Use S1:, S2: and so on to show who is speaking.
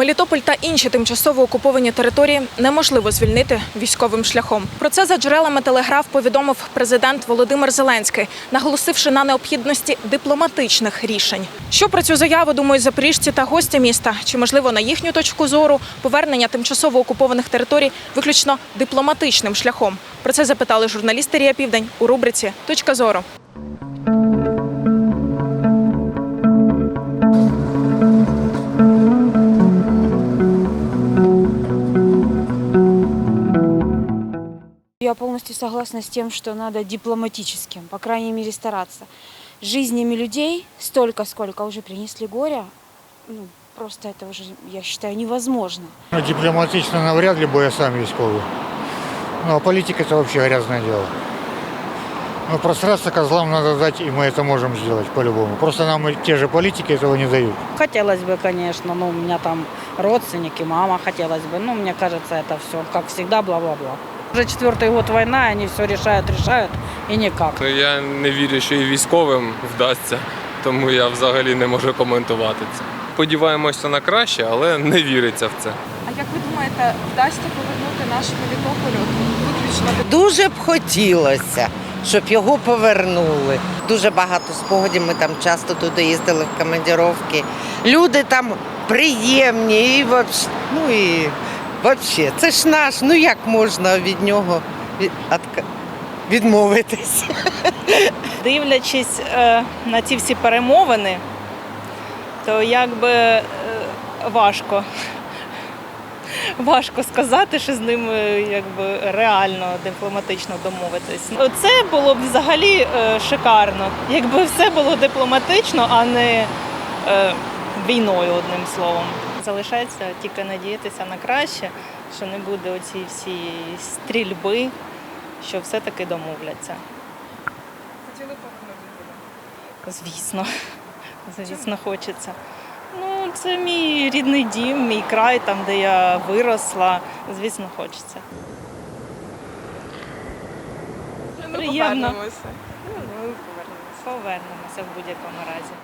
S1: Мелітополь та інші тимчасово окуповані території неможливо звільнити військовим шляхом. Про це за джерелами телеграф повідомив президент Володимир Зеленський, наголосивши на необхідності дипломатичних рішень. Що про цю заяву думають запоріжці та гості міста? Чи можливо на їхню точку зору повернення тимчасово окупованих територій виключно дипломатичним шляхом? Про це запитали журналісти Рія Південь у рубриці Точка зору.
S2: Я полностью согласна с тем, что надо дипломатическим, по крайней мере, стараться. Жизнями людей столько, сколько уже принесли горя, ну, просто это уже, я считаю, невозможно.
S3: Ну, дипломатично навряд ли, бо я сам військовий. Ну, а политика это вообще грязное дело. Ну, простраться козлам надо дать, и мы это можем сделать по-любому. Просто нам те же политики этого не дают.
S4: Хотелось бы, конечно, ну, у меня там родственники, мама хотелось бы. Ну, мне кажется, это все, как всегда, бла-бла-бла. Уже четвертый год война, они все решают, решают, и никак.
S5: Ну, Я не вірю, що і військовим вдасться, тому я взагалі не можу коментувати це. Сподіваємося на краще, але не віриться в це.
S1: А як ви думаєте, вдасться повернути наш Мелітополь виключно
S6: Дуже б хотілося, щоб його повернули. Дуже багато спогадів. Ми там часто туди їздили в командировки. Люди там приємні і вообще, ну і вообще, це ж наш. Ну як можна від нього відмовитись?
S7: Дивлячись е, на ці всі перемовини, то якби е, важко. Важко сказати, що з ними якби реально дипломатично домовитись. Це було б взагалі е, шикарно, якби все було дипломатично, а не е, війною, одним словом. Залишається тільки надіятися на краще, що не буде оці всі стрільби, що все-таки домовляться.
S1: хотіли повернути?
S7: Звісно, звісно, хочеться. Ну, це мій рідний дім, мій край, там, де я виросла. Звісно, хочеться.
S1: Ми
S7: Приємно.
S1: повернемося.
S7: Повернемося в будь-якому разі.